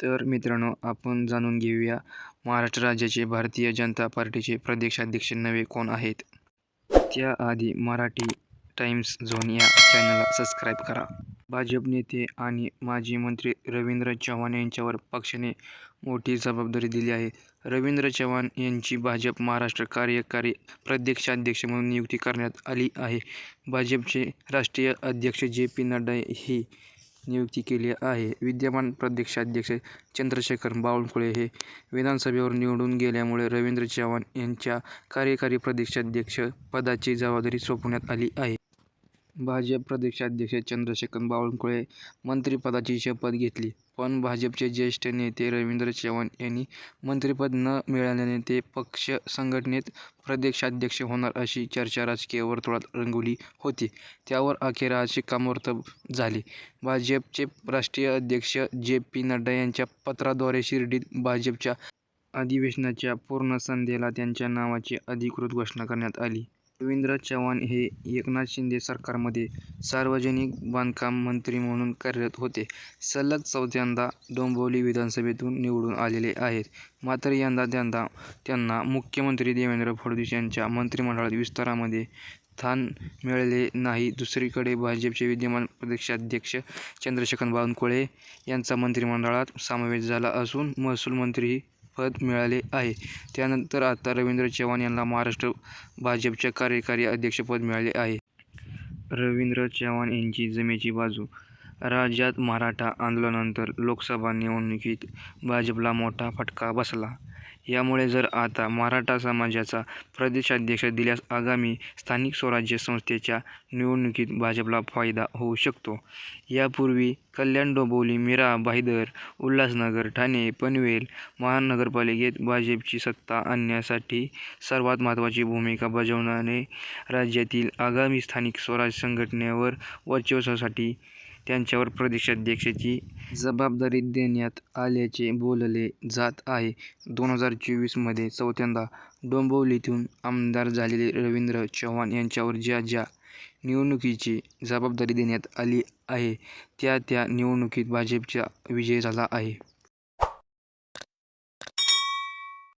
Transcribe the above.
तर मित्रांनो आपण जाणून घेऊया महाराष्ट्र राज्याचे भारतीय जनता पार्टीचे प्रदेशाध्यक्ष नवे कोण आहेत? त्याआधी मराठी टाइम्स झोन या चॅनलला सबस्क्राईब करा. भाजप नेते आणि माजी मंत्री रवींद्र चव्हाण यांच्यावर पक्षाने मोठी जबाबदारी दिली आहे. रवींद्र चव्हाण यांची भाजप महाराष्ट्र कार्यकारी प्रदेशाध्यक्ष म्हणून नियुक्ती करण्यात आली आहे. भाजपचे राष्ट्रीय अध्यक्ष जे पी नड्डा ही नियुक्ती केली आहे. विद्यमान प्रदेशाध्यक्ष चंद्रशेखर बावनकुळे हे विधानसभेवर निवडून गेल्यामुळे रवींद्र चव्हाण यांच्या कार्यकारी प्रदेशाध्यक्ष पदाची जबाबदारी सोपवण्यात आली आहे. भाजप प्रदेशाध्यक्ष चंद्रशेखर बावनकुळे मंत्रिपदाची शपथ घेतली. पण भाजपचे ज्येष्ठ नेते रवींद्र चव्हाण यांनी मंत्रिपद न मिळाल्याने ते पक्ष संघटनेत प्रदेशाध्यक्ष होणार अशी चर्चा राजकीय वर्तुळात रंगवली होती. त्यावर अखेर आज शिक्कामोर्तब झाले. भाजपचे राष्ट्रीय अध्यक्ष जे पी नड्डा यांच्या पत्राद्वारे शिर्डीत भाजपच्या अधिवेशनाच्या पूर्ण संध्येला त्यांच्या नावाची अधिकृत घोषणा करण्यात आली. रवींद्र चव्हाण हे एकनाथ शिंदे सरकारमध्ये सार्वजनिक बांधकाम मंत्री म्हणून कार्यरत होते. सलग चौथ्यांदा डोंबिवली विधानसभेतून निवडून आलेले आहेत. मात्र यंदा त्यांना त्यांना मुख्यमंत्री देवेंद्र फडणवीस यांच्या मंत्रिमंडळात विस्तारामध्ये स्थान मिळाले नाही. दुसरीकडे भाजपचे विद्यमान प्रदेशाध्यक्ष चंद्रशेखर बावनकुळे यांचा मंत्रिमंडळात समावेश झाला असून महसूल मंत्री पद मिळाले आहे. त्यानंतर आता रवींद्र चव्हाण यांना महाराष्ट्र भाजपच्या कार्यकारी अध्यक्षपद मिळाले आहे. रवींद्र चव्हाण यांची जमेची बाजू राज्यात मराठा आंदोलनानंतर लोकसभा निवडणुकीत भाजपला मोठा फटका बसला. यामुळे जर आता मराठा समाजाचा प्रदेशाध्यक्ष दिल्यास आगामी स्थानिक स्वराज्य संस्थेच्या निवडणुकीत भाजपला फायदा होऊ शकतो. यापूर्वी कल्याण डोंबिवली मीरा भाईदर उल्हासनगर ठाणे पनवेल महानगरपालिकेत भाजपची सत्ता आणण्यासाठी सर्वात महत्त्वाची भूमिका बजावणारे राज्यातील आगामी स्थानिक स्वराज्य संघटनेवर वर्चस्वासाठी त्यांच्यावर प्रदेशाध्यक्षाची जबाबदारी देण्यात आल्याचे बोलले जात आहे. दोन हजार चोवीसमध्ये चौथ्यांदा डोंबिवलीतून आमदार झालेले रवींद्र चव्हाण यांच्यावर ज्या ज्या निवडणुकीची जबाबदारी देण्यात आली आहे त्या त्या निवडणुकीत भाजपचा विजय झाला आहे.